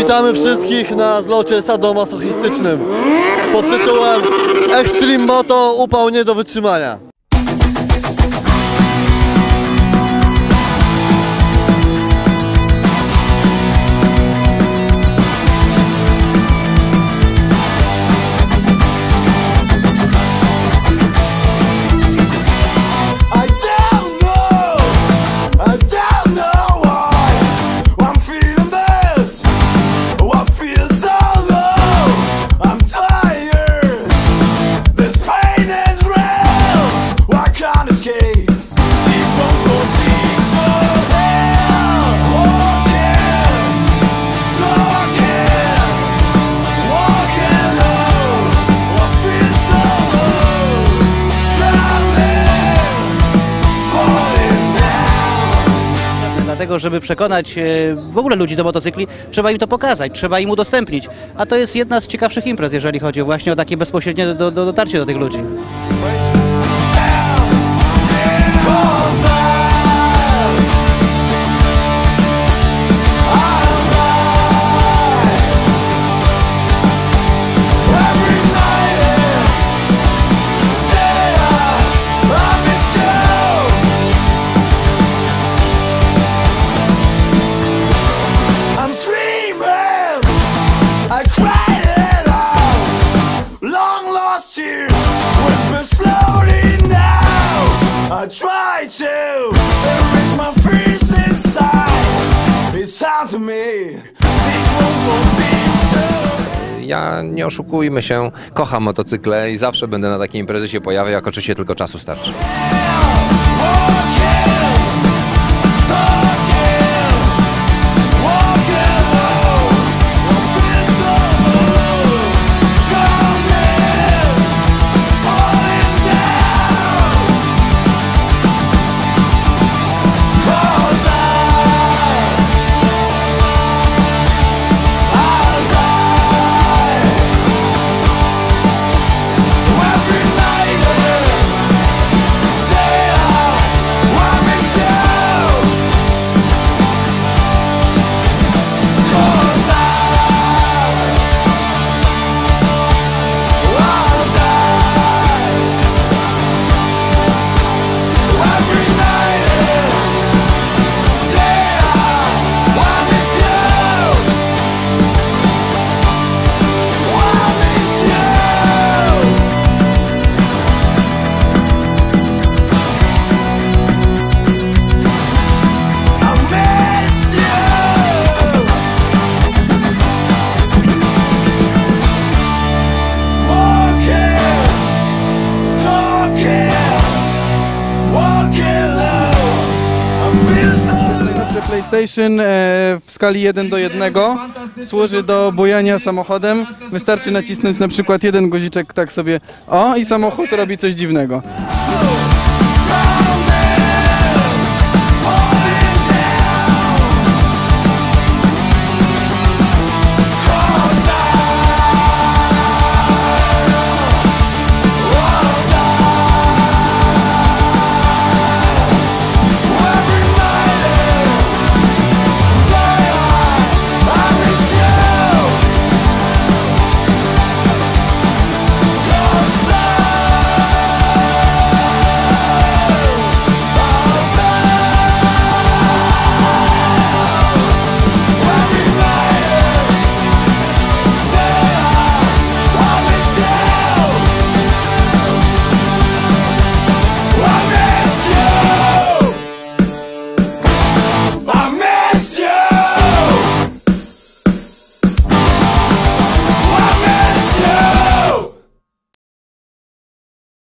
Witamy wszystkich na zlocie sadomasochistycznym pod tytułem Extreme Moto upał nie do wytrzymania. Dlatego, żeby przekonać e, w ogóle ludzi do motocykli, trzeba im to pokazać, trzeba im udostępnić. A to jest jedna z ciekawszych imprez, jeżeli chodzi właśnie o takie bezpośrednie do, do, dotarcie do tych ludzi. I try to erase my fears inside. It's time to me. These wounds won't seem to. Ja nie oszukujmy się, kocham motocykle i zawsze będę na takiej imprezie się pojawiał, jak oczywiście tylko czasu starczy. Walking, talking, PlayStation e, w skali 1 do 1 służy do bujania samochodem. Wystarczy nacisnąć na przykład jeden guziczek tak sobie o i samochód robi coś dziwnego.